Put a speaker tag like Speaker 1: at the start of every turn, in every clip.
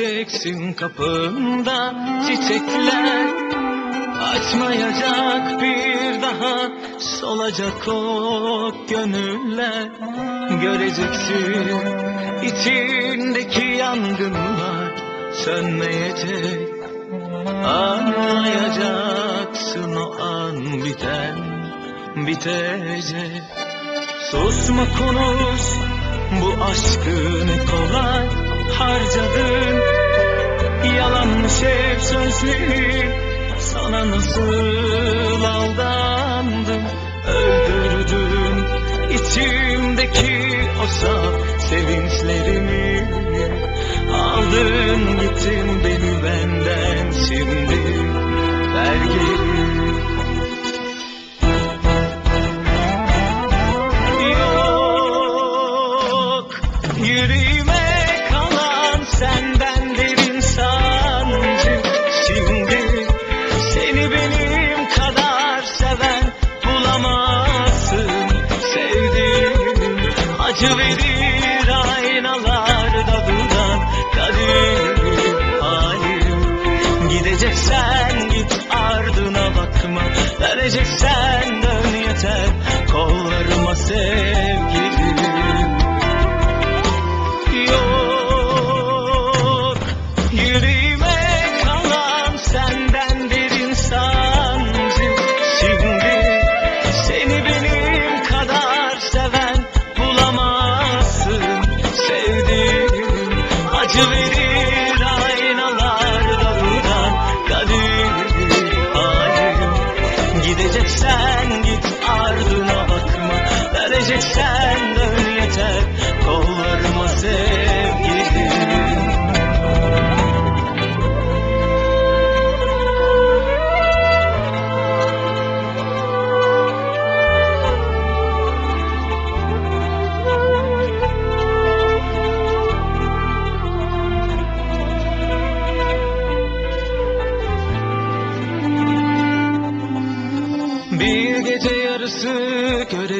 Speaker 1: göreceksin kapında çiçekler. Açmayacak bir daha solacak o gönüller. Göreceksin içindeki yangınlar. Sönmeyecek Anlayacaksın o an biten bitecek. Susma konuş bu aşkı ne kolay harcadın. Yalanmış hep sözlerin. Sana nasıl aldandım? Öldürdün içimdeki o saf sevinçlerimi. Aldın gittin beni benden şimdi. Ver geri acı aynalarda duran kadir halim. Gideceksen git ardına bakma Vereceksen dön yeter acı verir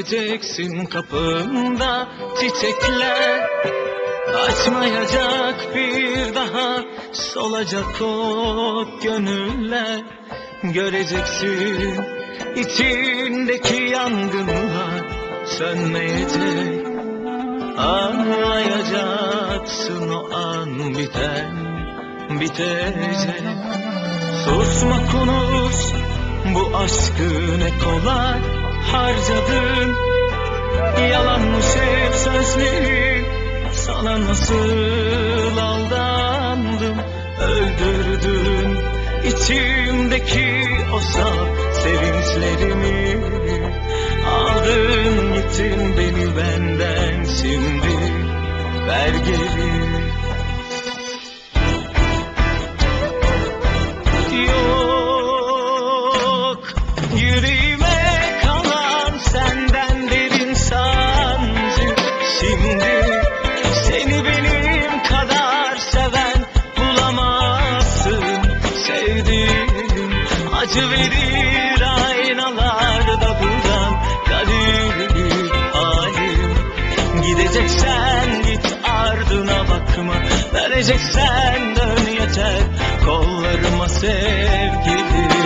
Speaker 1: göreceksin kapında çiçekler. Açmayacak bir daha solacak o gönüller. Göreceksin içindeki yangınlar. Sönmeyecek Anlayacaksın o an biten bitecek. Susma konuş bu aşkı ne kolay harcadın. Yalanmış hep sözlerin sana nasıl aldandım? Öldürdün içimdeki o saf sevinçlerimi. Aldın gittin beni benden şimdi. Ver geri. Yok yüreğime acı verir aynalarda duran kadir halim. Gideceksen git ardına bakma. Vereceksen dön yeter. Kollarıma sevgilim